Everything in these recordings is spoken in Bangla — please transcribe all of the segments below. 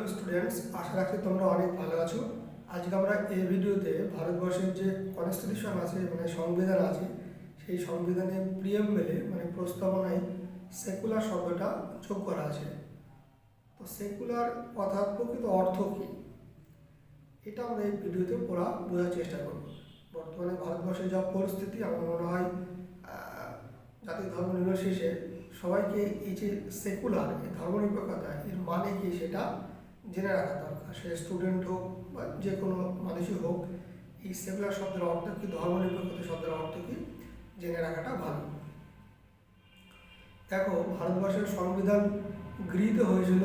হ্যালো স্টুডেন্টস আশা রাখছি তোমরা অনেক ভালো আছো। আজকে আমরা এই ভিডিওতে ভারতবর্ষের যে কনস্টিটিউশন আছে মানে সংবিধান আছে সেই সংবিধানে প্রিয়েম্বেলে মানে প্রস্তাবনায় সেকুলার শব্দটা যোগ করা আছে। তো সেকুলার কথা প্রকৃত অর্থ কী? এটা আমরা এই ভিডিওতে পড়া বোঝার চেষ্টা করব। বর্তমানে ভারতবর্ষের যা পরিস্থিতি আমার মনে হয় আহ, জাতি ধর্ম নির্বিশেষে সবাইকে এই যে সেকুলার ধর্মনিরপেক্ষতা এর মানে কি সেটা জেনে রাখা দরকার। সে স্টুডেন্ট হোক বা যে কোনো মানুষই হোক, এই সেকুলার শব্দের অর্থ কি ধর্মনিরপেক্ষতা শব্দের অর্থ কি, জেনে রাখাটা ভালো। দেখো, ভারতবর্ষের সংবিধান গৃহীত হয়েছিল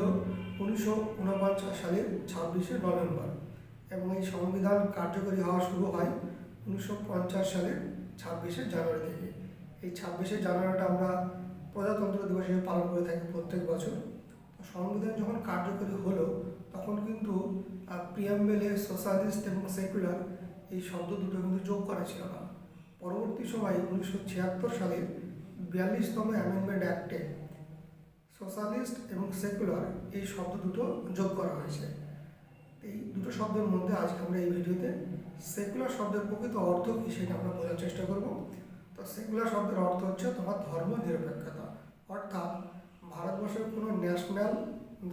উনিশশো উনপঞ্চাশ সালের ছাব্বিশে নভেম্বর এবং এই সংবিধান কার্যকরী হওয়া শুরু হয় উনিশশো পঞ্চাশ সালের ছাব্বিশে জানুয়ারি থেকে। এই ছাব্বিশে জানুয়ারিটা আমরা প্রজাতন্ত্র দিবস হিসেবে পালন করে থাকি প্রত্যেক বছর। সংবিধান যখন কার্যকরী হলো, তখন কিন্তু প্রিয়াম্বেলে সোশ্যালিস্ট এবং সেকুলার এই শব্দ দুটো কিন্তু যোগ করা ছিল না। পরবর্তী সময়ে উনিশশো ছিয়াত্তর সালের বিয়াল্লিশতম অ্যামেন্ডমেন্ট অ্যাক্টে সোশ্যালিস্ট এবং সেকুলার এই শব্দ দুটো যোগ করা হয়েছে। এই দুটো শব্দের মধ্যে আজকে আমরা এই ভিডিওতে সেকুলার শব্দের প্রকৃত অর্থ কী সেটা আমরা বোঝার চেষ্টা করব। তো সেকুলার শব্দের অর্থ হচ্ছে তোমার ধর্ম নিরপেক্ষতা, অর্থাৎ ভারতবর্ষের কোনো ন্যাশনাল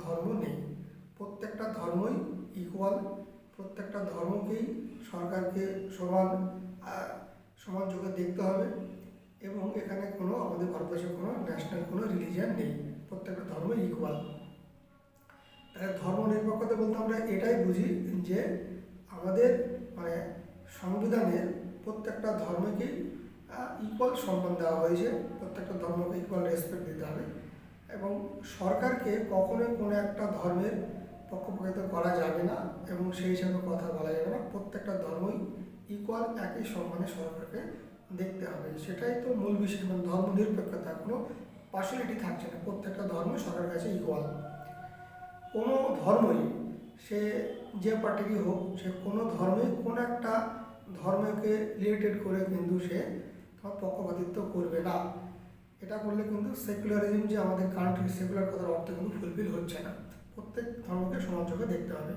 ধর্ম নেই। প্রত্যেকটা ধর্মই ইকুয়াল প্রত্যেকটা ধর্মকেই সরকারকে সমান সমান চোখে দেখতে হবে এবং এখানে কোনো, আমাদের ভারতবর্ষের কোনো ন্যাশনাল কোনো রিলিজিয়ান নেই। প্রত্যেকটা ধর্ম ইকুয়াল তাহলে ধর্ম নিরপেক্ষতা বলতে আমরা এটাই বুঝি যে আমাদের মানে সংবিধানের প্রত্যেকটা ধর্মকেই ইকুয়াল সম্মান দেওয়া হয়েছে। প্রত্যেকটা ধর্মকে ইকুয়াল রেসপেক্ট দিতে হবে। এবং সরকারকে কখনোই কোনো একটা ধর্মের পক্ষপাতিত্ব করা যাবে না এবং সেই হিসাবে কথা বলা যাবে না। প্রত্যেকটা ধর্মই ইকুয়াল একই সম্মানে সরকারকে দেখতে হবে। সেটাই তো মূল বিষয়। মানে ধর্ম নিরপেক্ষতা কোনো পার্সোনালিটি থাকছে না। প্রত্যেকটা ধর্ম সরকারের কাছে ইকুয়াল কোনো ধর্মই সে যে পার্টিরই হোক, সে কোনো ধর্মে কোনো একটা ধর্মকে রিলেটেড করে কিন্তু সে তোমার পক্ষপাতিত্ব করবে না। এটা করলে কিন্তু সেকুলারিজম যে আমাদের কান্ট্রি সেকুলার কথার অর্থ কিন্তু ফুলফিল হচ্ছে না। প্রত্যেক ধর্মকে সমান চোখে দেখতে হবে।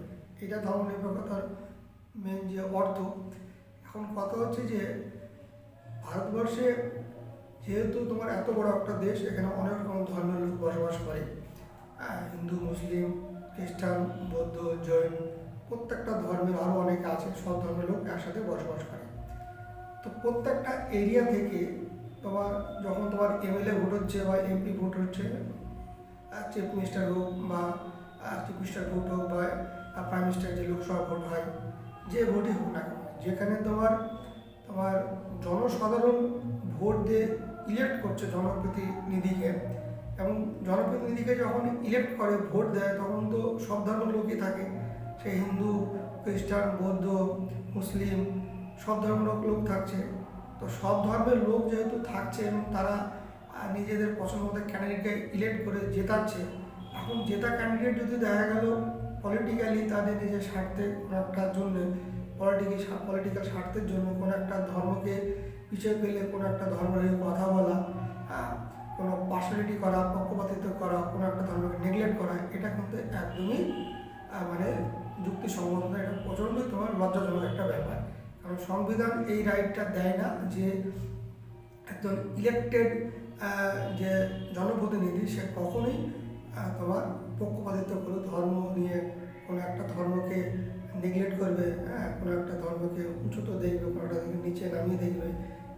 এটা ধর্ম নিরপেক্ষতার মেন যে অর্থ। এখন কথা হচ্ছে যে ভারতবর্ষে যেহেতু তোমার এত বড় একটা দেশ এখানে অনেক রকম ধর্মের লোক বসবাস করে। আহ, হিন্দু মুসলিম খ্রিস্টান বৌদ্ধ জৈন প্রত্যেকটা ধর্মের আরও অনেকে আছে সব ধর্মের লোক একসাথে বসবাস করে। তো প্রত্যেকটা এরিয়া থেকে তোমার, যখন তোমার এমএলএ ভোট হচ্ছে বা এমপি ভোট হচ্ছে চিফ মিনিস্টার হোক বা চিফ মিনিস্টার ভোট হোক বা প্রাইম মিনিস্টার যে লোকসভা ভোট হয়, যে ভোটই হোক না কেন, যেখানে তোমার তোমার জনসাধারণ ভোট দিয়ে ইলেক্ট করছে জনপ্রতিনিধিকে, এবং জনপ্রতিনিধিকে যখন ইলেক্ট করে, ভোট দেয়, তখন তো সব ধর্মের লোকই থাকে। সে হিন্দু, খ্রিস্টান, বৌদ্ধ, মুসলিম, সব ধর্মের লোক লোক থাকছে। তো সব ধর্মের লোক যেহেতু থাকছে এবং তারা নিজেদের পছন্দ মতো ক্যান্ডিডেটকে ইলেক্ট করে জেতাচ্ছে, এখন জেতা ক্যান্ডিডেট যদি দেখা গেল পলিটিক্যালি তাদের নিজের স্বার্থে কোনো একটা জন্য পলিটিক্যাল পলিটিক্যাল স্বার্থের জন্য কোনো একটা ধর্মকে পিছিয়ে পেলে কোনো একটা ধর্মের হয়ে কথা বলা কোনো পার্সোনালিটি করা, পক্ষপাতিত্ব করা, কোনো একটা ধর্মকে নেগলেক্ট করা, এটা কিন্তু একদমই মানে যুক্তিসঙ্গত না এটা প্রচণ্ডই তোমার লজ্জাজনক একটা ব্যাপার। কারণ সংবিধান এই রাইটটা দেয় না যে একজন ইলেক্টেড যে জনপ্রতিনিধি, সে কখনোই তোমার পক্ষপাতিত্ব করে ধর্ম নিয়ে কোনো একটা ধর্মকে নেগলেক্ট করবে হ্যাঁ কোনো একটা ধর্মকে উঁচুতে দেখবে কোনো একটা ধর্মকে নিচে নামিয়ে দেখবে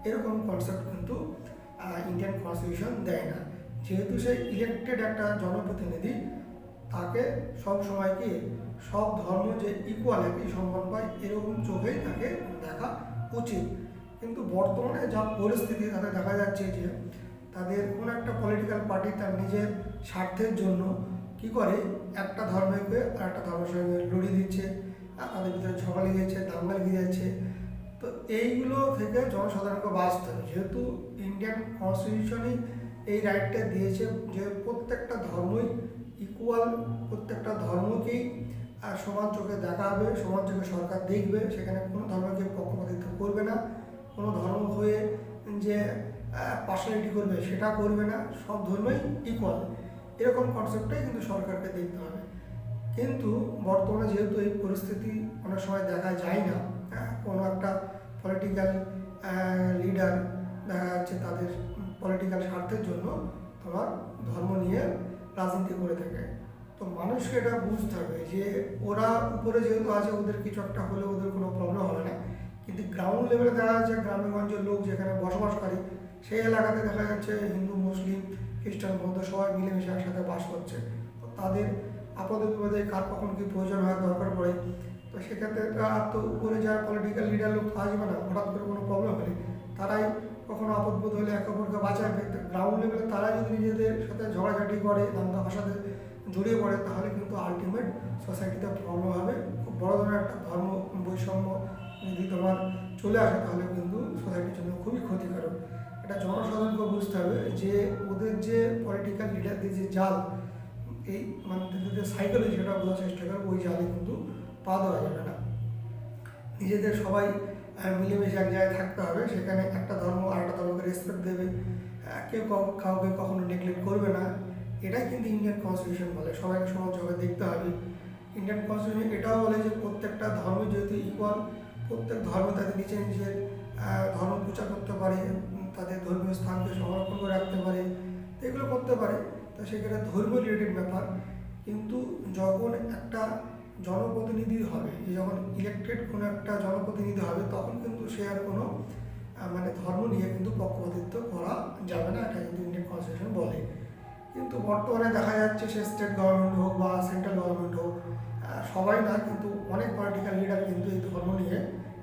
এরকম কনসেপ্ট কিন্তু ইন্ডিয়ান কনস্টিটিউশন দেয় না। যেহেতু সে ইলেক্টেড একটা জনপ্রতিনিধি, তাকে সব সময় কি সব ধর্ম যে ইকুয়াল একই সম্মান পায় এরকম চোখেই তাকে দেখা উচিত। কিন্তু বর্তমানে যা পরিস্থিতি, তাতে দেখা যাচ্ছে যে তাদের কোনো একটা পলিটিক্যাল পার্টি তার নিজের স্বার্থের জন্য কি করে, একটা ধর্মকে আর একটা ধর্মের সঙ্গে লড়িয়ে দিচ্ছে তাদের ভিতরে ঝগড়া লেগে যাচ্ছে, দাঙ্গা লেগে যাচ্ছে। তো এইগুলো থেকে জনসাধারণকে বাঁচতে হবে। যেহেতু ইন্ডিয়ান কনস্টিটিউশনই এই রাইটটা দিয়েছে যে প্রত্যেকটা ধর্মই ইকুয়াল প্রত্যেকটা ধর্মকেই সমান চোখে দেখা হবে সমান চোখে সরকার দেখবে সেখানে কোনো ধর্মকে পক্ষপাতিত্ব করবে না কোনো ধর্ম হয়ে যে পার্সোনালিটি করবে সেটা করবে না সব ধর্মই ইকুয়াল এরকম কনসেপ্টটাই কিন্তু সরকারকে দেখতে হবে। কিন্তু বর্তমানে যেহেতু এই পরিস্থিতি অনেক সময় দেখা যায় না হ্যাঁ, কোনো একটা পলিটিক্যাল লিডার দেখা যাচ্ছে তাদের পলিটিক্যাল স্বার্থের জন্য তোমার ধর্ম নিয়ে রাজনীতি করে থাকে। তো মানুষকে এটা বুঝতে হবে যে ওরা উপরে যেহেতু আছে, ওদের কিছু একটা হলে ওদের কোনো প্রবলেম হবে না। কিন্তু গ্রাউন্ড লেভেলে দেখা যাচ্ছে গ্রামে গঞ্জের লোক যেখানে বসবাস করে সেই এলাকাতে দেখা যাচ্ছে হিন্দু, মুসলিম, খ্রিস্টান, বৌদ্ধ সবাই মিলেমিশে একসাথে বাস করছে। তো তাদের আপদে বিপদে কার কখন কি প্রয়োজন হয়, দরকার পড়ে। তো সেক্ষেত্রে তারা তো উপরে যারা পলিটিক্যাল লিডার লোক আসবে না, হঠাৎ করে কোনো প্রবলেম হলে তারাই কখনো আপদ বোধ হলে একে অপরকে বাঁচাবে। গ্রাউন্ড লেভেলে তারা যদি নিজেদের সাথে ঝগড়াঝাটি করে দাঙ্গা ভাষাতে জড়িয়ে পড়ে, তাহলে কিন্তু আলটিমেট সোসাইটিতে প্রবলেম হবে। খুব বড় ধরনের একটা ধর্ম বৈষম্য যদি তোমার চলে আসে, তাহলে কিন্তু সোসাইটির জন্য খুবই ক্ষতিকারক। এটা জনসাধারণকে বুঝতে হবে যে, ওদের যে পলিটিক্যাল লিডারদের যে জাল, এই মানে যে সাইকোলজি সেটা বোঝার চেষ্টা করে, ওই জালে কিন্তু পা দেওয়া যাবে না। নিজেদের সবাই মিলেমিশে এক জায়গায় থাকতে হবে, সেখানে একটা ধর্ম আর একটা ধর্মকে রেসপেক্ট দেবে। কেউ কাউকে কখনো নেগলেক্ট করবে না। এটাই কিন্তু ইন্ডিয়ান কনস্টিটিউশন বলে। সবাইকে সমাজভাবে দেখতে হবে। ইন্ডিয়ান কনস্টিটিউশন এটাও বলে যে প্রত্যেকটা ধর্ম যেহেতু ইকুয়াল প্রত্যেক ধর্ম তাদের নিচে নিজের ধর্ম প্রচার করতে পারে তাদের ধর্মীয় স্থানকে সংরক্ষণ করে রাখতে পারে এগুলো করতে পারে। তো সেক্ষেত্রে ধর্মীয় রিলেটেড ব্যাপার। কিন্তু যখন একটা জনপ্রতিনিধি হবে যখন ইলেকটেড কোনো একটা জনপ্রতিনিধি হবে, তখন কিন্তু সে আর কোনো মানে ধর্ম নিয়ে কিন্তু পক্ষপাতিত্ব করা যাবে না। এটা কিন্তু ইন্ডিয়ান কনস্টিটিউশন বলে। কিন্তু বর্তমানে দেখা যাচ্ছে সে স্টেট গভর্নমেন্ট হোক বা সেন্ট্রাল গভর্নমেন্ট হোক সবাই না, কিন্তু অনেক পলিটিক্যাল লিডার কিন্তু এই ধর্ম নিয়ে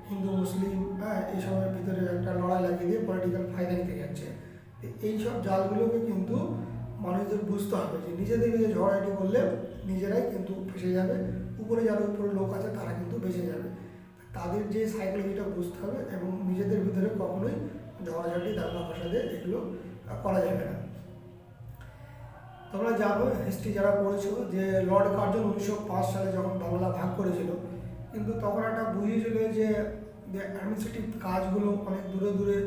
হিন্দু, মুসলিম হ্যাঁ এই এইসবের ভিতরে একটা লড়াই লাগিয়ে দিয়ে পলিটিক্যাল ফায়দা নিতে যাচ্ছে। এইসব জালগুলোকে কিন্তু মানুষদের বুঝতে হবে যে নিজেদের নিজে ঝগড়াঝাটি করলে নিজেরাই কিন্তু ফেসে যাবে, উপরে যারা উপরে লোক আছে তারা কিন্তু বেঁচে যাবে। তাদের যে সাইকোলজিটা বুঝতে হবে এবং নিজেদের ভিতরে কখনোই ঝগড়াঝাটি, দাঙ্গা ফাসাদে এগুলো করা যাবে না। তোমরা জানো হিস্ট্রি যারা পড়েছো, যে লর্ড কার্জন উনিশশো পাঁচ সালে যখন বাংলা ভাগ করেছিল, কিন্তু তখন একটা বুঝিয়েছিল যে অ্যাডমিনিস্ট্রেটিভ কাজগুলো অনেক দূরে দূরে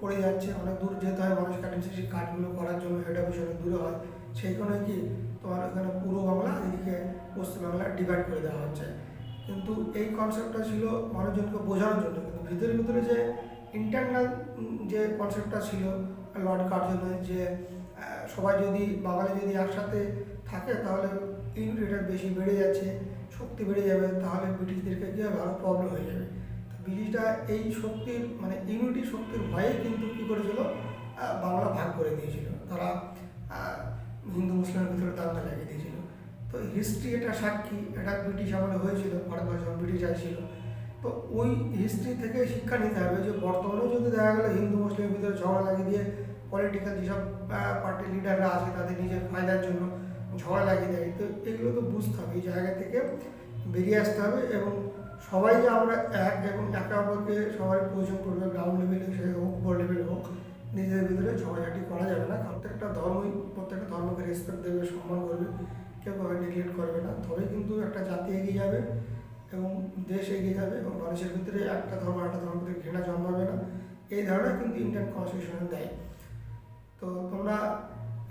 পড়ে যাচ্ছে, অনেক দূর যেতে হয় মানুষকে অ্যাডমিনিস্ট্রেটিভ কাজগুলো করার জন্য হেড অফিস অনেক দূরে হয়। সেই কারণে কি, তোমার এখানে পূর্ব বাংলা, এদিকে পশ্চিম বাংলা ডিভাইড করে দেওয়া হচ্ছে। কিন্তু এই কনসেপ্টটা ছিল মানুষজনকে বোঝানোর জন্য। কিন্তু ভিতরে ভিতরে যে ইন্টারনাল যে কনসেপ্টটা ছিল লর্ড কার্জনের যে সবাই যদি বাঙালি যদি একসাথে থাকে, তাহলে ইউনিটিটা বেশি বেড়ে যাচ্ছে, শক্তি বেড়ে যাবে, তাহলে ব্রিটিশদেরকে হবে আরও প্রবলেম হয়ে যাবে। তো ব্রিটিশরা এই শক্তির মানে ইউনিটি শক্তির ভয়ে কিন্তু কী করেছিল? বাংলা ভাগ করে দিয়েছিল। তারা হিন্দু, মুসলিমের ভিতরে দাঙ্গা লাগিয়ে দিয়েছিল। তো হিস্ট্রি এটা সাক্ষী, এটা ব্রিটিশ আমলে হয়েছিল, ভারতবর্ষ ব্রিটিশ আসছিল তো ওই হিস্ট্রি থেকে শিক্ষা নিতে হবে যে বর্তমানেও যদি দেখা গেলো হিন্দু, মুসলিমের ভিতরে ঝগড়া লাগিয়ে দিয়ে পলিটিক্যাল যেসব পার্টি লিডাররা আছে তাদের নিজের ফায়দার জন্য ঝগড়া লাগিয়ে দেয়, তো এগুলো তো বুঝতে হবে। এই জায়গা থেকে বেরিয়ে আসতে হবে এবং সবাই যে আমরা এক এবং একে অপরকে সবার প্রয়োজন পড়বে গ্রাউন্ড লেভেলে সে হোক উপর লেভেল হোক, নিজেদের ভিতরে ঝগড়াঝাটি করা যাবে না। প্রত্যেকটা ধর্মই, প্রত্যেকটা ধর্মকে রেসপেক্ট দেবে, সম্মান করবে, কেউ কাউকে নেগলেক্ট করবে না। তবে কিন্তু একটা জাতি এগিয়ে যাবে। এবং দেশ এগিয়ে যাবে এবং মানুষের ভিতরে একটা ধর্ম একটা ধর্মের প্রতি ঘৃণা জন্মাবে না। এই ধারণা কিন্তু ইন্ডিয়ান কনস্টিটিউশন দেয়। তো তোমরা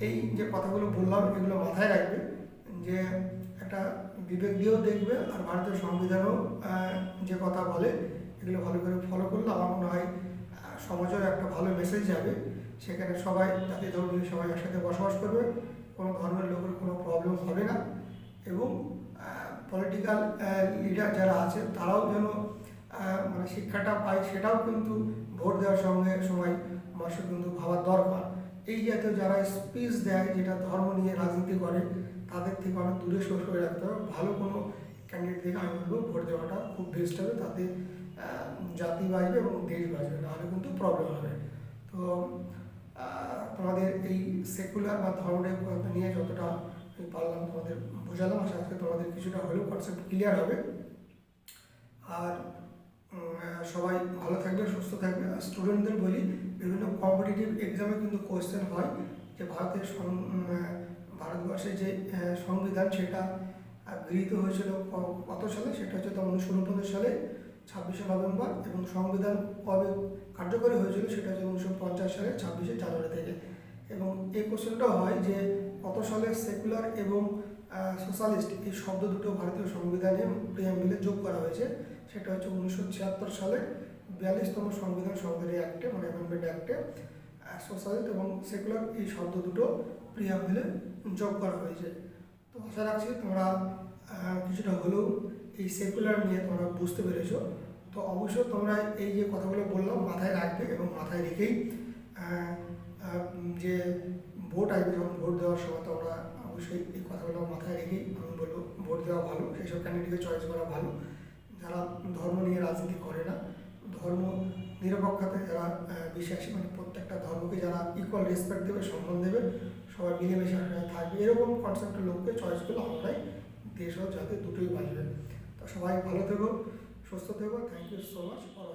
এই যে কথাগুলো বললাম, এগুলো মাথায় রাখবে যে একটা বিবেক দিয়েও দেখবে আর ভারতের সংবিধানও যে কথা বলে, এগুলো ভালো করে ফলো করলে আমার মনে হয় সমাজের একটা ভালো মেসেজ যাবে। সেখানে সবাই জাতি ধর্ম সবাই একসাথে বসবাস করবে, কোনো ধর্মের লোকের কোনো প্রবলেম হবে না। এবং পলিটিক্যাল লিডার যারা আছে তারাও যেন মানে শিক্ষাটা পায়, সেটাও কিন্তু ভোট দেওয়ার সঙ্গে সময় মানুষের কিন্তু ভাবার দরকার। এই জাতীয় যারা স্পিচ দেয়, যেটা ধর্ম নিয়ে রাজনীতি করে, তাদের থেকে অনেক দূরে সরে সরে রাখতে হবে। ভালো কোনো ক্যান্ডিডেট থেকে আমি বলব, ভোট দেওয়াটা খুব বেস্ট হবে, তাতে জাতি বাঁচবে এবং দেশ বাঁচবে, নাহলে কিন্তু প্রবলেম হবে। তো তোমাদের এই সেকুলার বা ধর্মের নিয়ে যতটা পারলাম তোমাদের বোঝালাম, আশা করি তোমাদের কিছুটা হলেও কনসেপ্ট ক্লিয়ার হবে। আর সবাই ভালো থাকবে, সুস্থ থাকবে। আর স্টুডেন্টদের বলি, বিভিন্ন কম্পিটিটিভ এক্সামে কিন্তু কোয়েশ্চেন হয় যে ভারতের ভারতবর্ষের যে সংবিধান সেটা গৃহীত হয়েছিল কত সালে? সেটা হচ্ছে তো উনিশশো সালে, ছাব্বিশে নভেম্বর এবং সংবিধান কবে কার্যকরী হয়েছিল? সেটা হচ্ছে উনিশশো পঞ্চাশ সালে ছাব্বিশে জানুয়ারি থেকে। এবং এই কোশ্চেনটাও হয় যে কত সালে সেকুলার এবং সোশ্যালিস্ট এই শব্দ দুটো ভারতীয় সংবিধানে প্রিয়াম্বিলে যোগ করা হয়েছে। সেটা হচ্ছে উনিশশো ছিয়াত্তর সালে বিয়াল্লিশতম সংবিধান সংশোধনী অ্যাক্টে মানে অ্যামেন্ডমেন্ট অ্যাক্টে সোশ্যালিস্ট এবং সেকুলার এই শব্দ দুটো প্রিয়াম্বিলে যোগ করা হয়েছে। তো আশা রাখছি তোমরা কিছুটা হলেও এই সেকুলার নিয়ে তোমরা বুঝতে পেরেছ। তো অবশ্যই তোমরা এই যে কথাগুলো বললাম, মাথায় রাখবে এবং মাথায় রেখেই যে ভোট আসবে যখন ভোট দেওয়ার সময় তো আমরা অবশ্যই এই কথাগুলো মাথায় রেখেই আমি বলব, ভোট দেওয়া ভালো সেই সব ক্যান্ডিডেটকে চয়েস করা ভালো। যারা ধর্ম নিয়ে রাজনীতি করে না, ধর্ম নিরপেক্ষতায় যারা বিশ্বাসী মানে প্রত্যেকটা ধর্মকে যারা ইকুয়াল রেসপেক্ট দেবে, সম্মান দেবে, সবাই মিলেমিশে থাকবে, এরকম কনসেপ্টের লোককে চয়েস করলে আমরাই দেশ ও জাতি দুটোই বাঁচবে। তো সবাই ভালো থেকো, সুস্থ থেকো thank you so much for